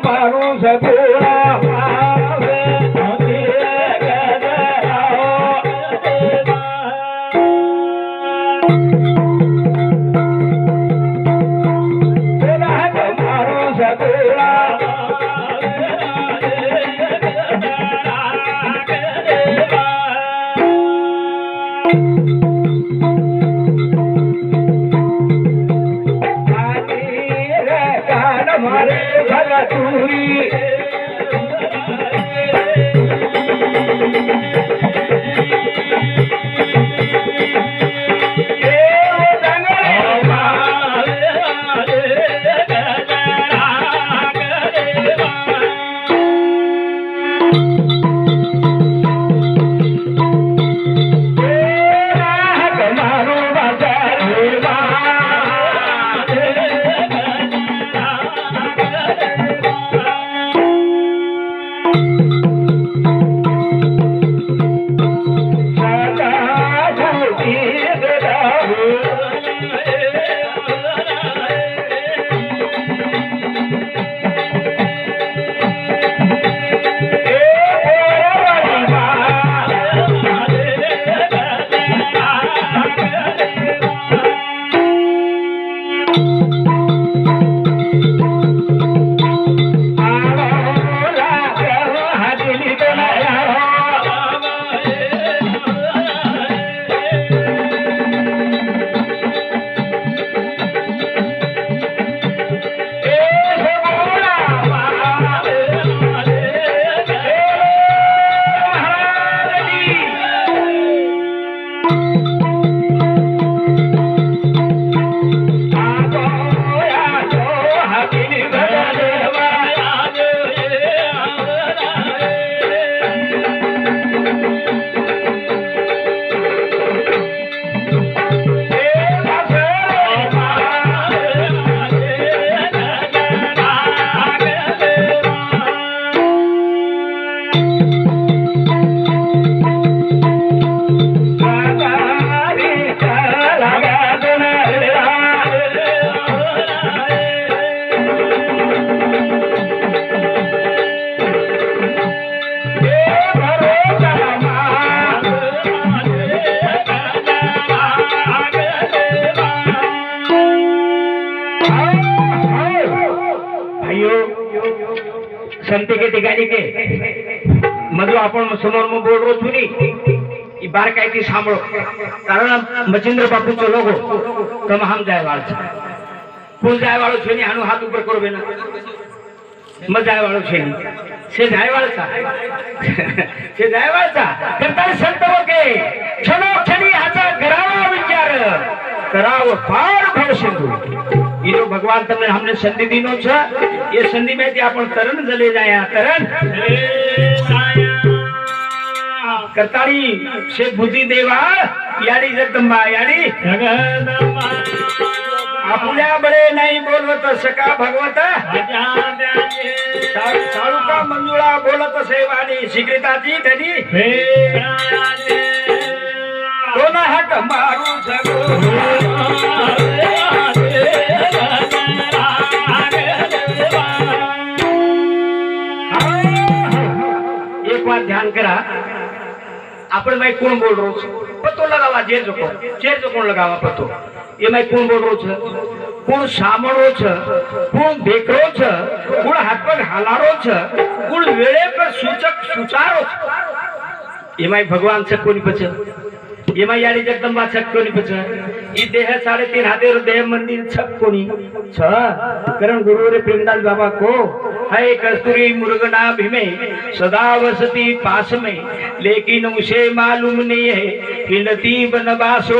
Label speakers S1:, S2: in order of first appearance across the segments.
S1: camarões é beira.
S2: संते के ठिकाणी के. मधलो आपण समोर मग बोलरो तुम्ही बार काय ती सांभळो. कारण मचिंद्र बापूचो लोगो तम हम जायवाळ. कोण जायवाळ कुल जाय वाळो छे हाणू हात उपर करो बेना. मग जाय वाळो छे से जायवाळचा. से जायवाळचा. करता संत बघे क्षणो क्षणी हाचा करावा विचार. करावं फार फार सिंधू. હીરો ભગવાન તમને અમને સંધિ દીનો છે એ સંધિ મેં ત્યાં પણ તરણ જલે જાય તરણ કરતાળી છે બુદ્ધિ દેવા યારી જગદંબા યારી જગદંબા આપ્યા બળે નહીં બોલવત સકા ભગવત સારુકા મંજુળા બોલત સેવાની શીઘ્રતાજી ધની આપણે ભાઈ કોણ બોલ રહ્યો છે? પતો લગાવવા જે જો કોણ જે જો કોણ લગાવવા પતો. એમાં કોણ બોલ રહ્યો છે? કોણ સાંભળો છે? કોણ દેખરો છે? કોણ હાથ પર હાલારો છે? કોણ વેળે પર સૂચક સુચારો છે? એમાં ભગવાન છે કોની પછી? ये जगदम्बा देह तीन हाथे देह मंदिर अच्छा, तो करण गुरु रे प्रेमदास बाबा को है कस्तूरी में सदा वसती पास में, लेकिन उसे मालूम नहीं है कि नतीब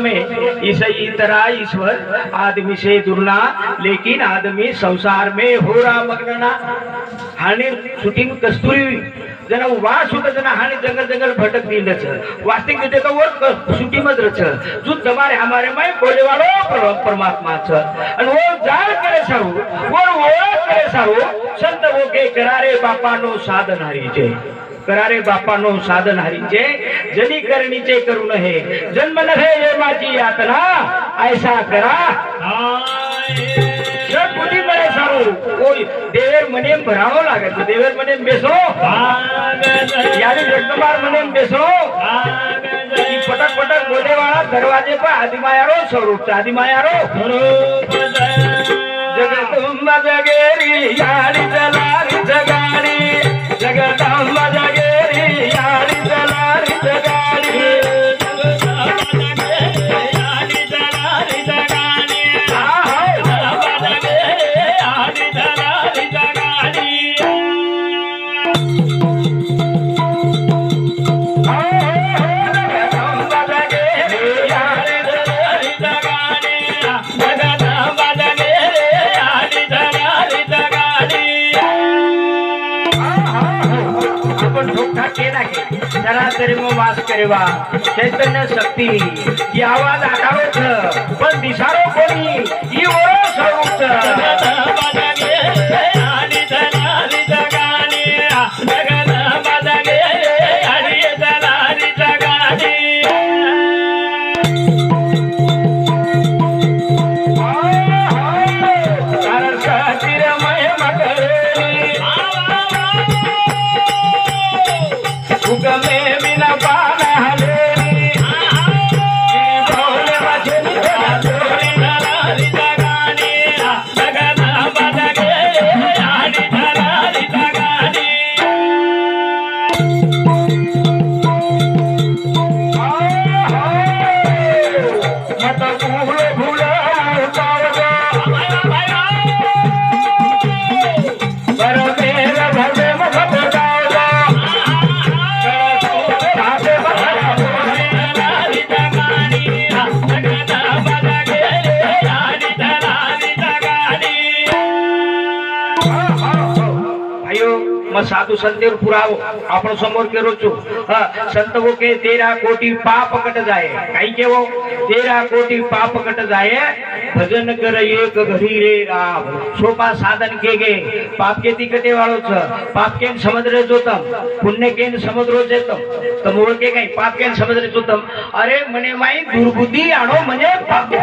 S2: में। इसी तरह ईश्वर, आदमी से जुड़ना लेकिन आदमी संसार में हो रहा मगना हाने शूटिंग कस्तूरी जना वास होता जना हाने जंगल जंगल भटक नींद वास्तविक जुटे तो वो सुटी मत रच जो तुम्हारे हमारे में बोले वालो परमात्मा छ और वो जाल करे सारू वो ओळख करे सारू संत वो के करारे बापा नो साधन हरी जे करारे बापानो साधन हरीचे. जनी करणीचे करू नये. जन्म नव्हे माझी यातना. ऐसा करा. સદબુદ્ધિ મળે સારું? કોઈ. દેવેર મને એમ ભરાણો લાગે છે. દેવેર મને એમ બેસો. યારી જગદંબાર મને એમ બેસો. પટક પટક બોલે વાળા દરવાજે પર આદિમાયારો સ્વરૂપ છે. આદિમાયારો. જગદંબા જગેરી યારી ठोकठा केला की तरी मग वास करेवा चैतन्य शक्ती ही आवाज आठावत पण दिसारो कोणी? ही ओळख स्वरूप સાધુ સંતેર પુરાવો આપણો સમોર કેરો છું સંતવો કે તેરા કોટી પાપ કટ જાય કઈ કેવો તેરા કોટી પાપ કટ જાય ભજન કર એક ઘડી રે રામ સોપા સાધન કે ગે પાપ કે કટે વાળો છે પાપ કેમ સમદ્ર જોતમ પુણ્ય કેમ સમદ્રો જેતમ તમોળ કે કઈ પાપ કેમ સમદ્ર જોતમ અરે મને માય દુર્બુદ્ધિ આણો મને પાપ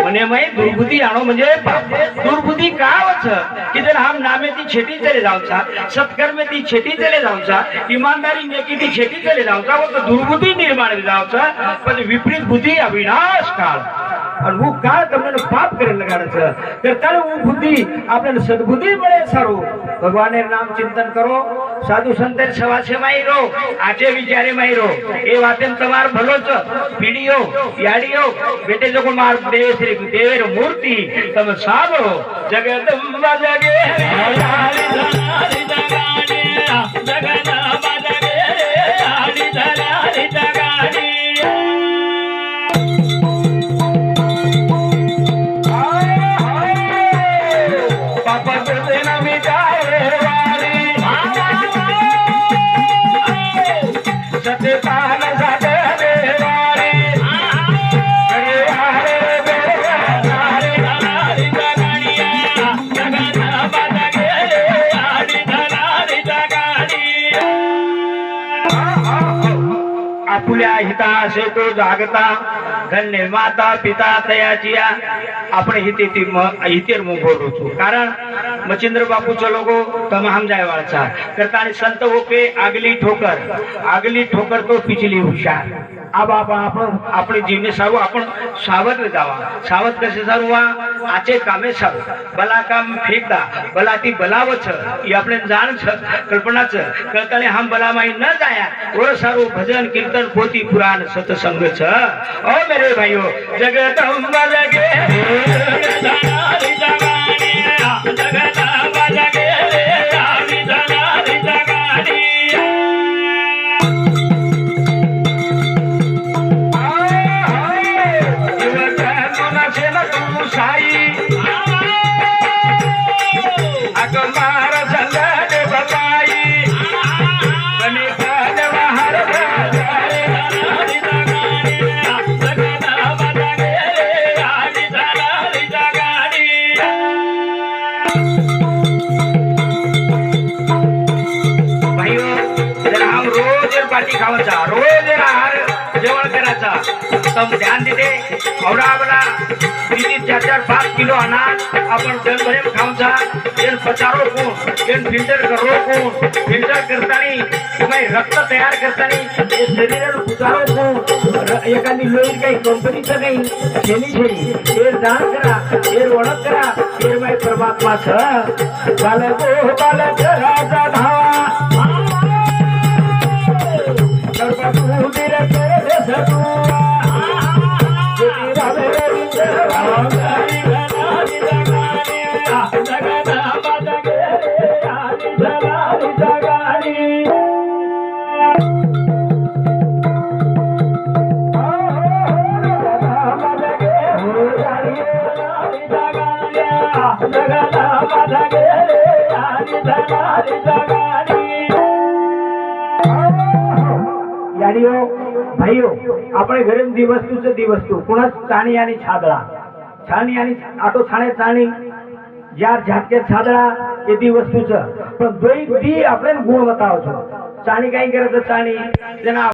S2: મને માય દુર્બુદ્ધિ આણો મને પાપ દુર્બુદ્ધિ કાવ છે કે જન હમ નામેથી છેટી ચલે જાવ સબ चले जाऊचा ती छेटी चले जाऊचा ईमानदारी नेकीती छेटी चले जाऊचा वो तो दुर्बुद्धी निर्माण जाऊचा पण विपरीत बुद्धी अविनाश काळ. અને હું કાળ તમને પાપ કરી લગાડે છે કે ત્યારે હું બુદ્ધિ આપણે સદબુદ્ધિ મળે સારું ભગવાને નામ ચિંતન કરો છે દેવે શ્રી મૂર્તિ તમે સાંભળો જગદંબા જગે আমি যাই आपुल्या हिता असे तो जागता धन्य माता पिता तयाची आपण हिते ती हितेर मोबोल होतो कारण मच्छिंद्र बापूचं लोगो तमाम जायवाचा करता आणि संत होके आगली ठोकर. आगली ठोकर तो पिचली हुशार. આ બાપ આપણ આપણી જીવને સારું આપણ સાવધ જાવા સાવધ કશે સારું? આ આચે કામે સારું. ભલા કામ ફેંકતા. ભલાથી ભલાવ છે. એ આપણે જાણ છે, કલ્પના છે. કરતાને હમ ભલામાં ન જાયા. ઓર સારું ભજન કીર્તન પોતી પુરાણ સતસંગ છે. ઓ મેરે ભાઈઓ, જગત જગે જગત रोज आहार जेवण चार चार पाच किलो अनाज आपण जन भरेम खाऊचा तेल पचारो कोण? तेल फिल्टर करो कोण? फिल्टर करतानी तुम्ही रक्त तयार करतानी हे शरीराला उतारो कोण? र- एखादी लोईर काही कंपनीचं काही शेनी शेनी. हे दान करा हे ओळख करा. हे माय परमात्मा छ
S1: बालक ओ बालक राजा
S2: યારીઓ, ભાઈઓ, આપણે ઘરે દી વસ્તુ છે? દી વસ્તુ કુણસ ચાણિયાની છાદડા. છાણિયાની આટો છાણે ચાણી. જ્યાં ઝાટકે છાદડા એ દી વસ્તુ છે? પણ દોઈ દી આપણે ગુણ બતાવો છો. ચાણી કઈ કરે તો ચાણી. તેના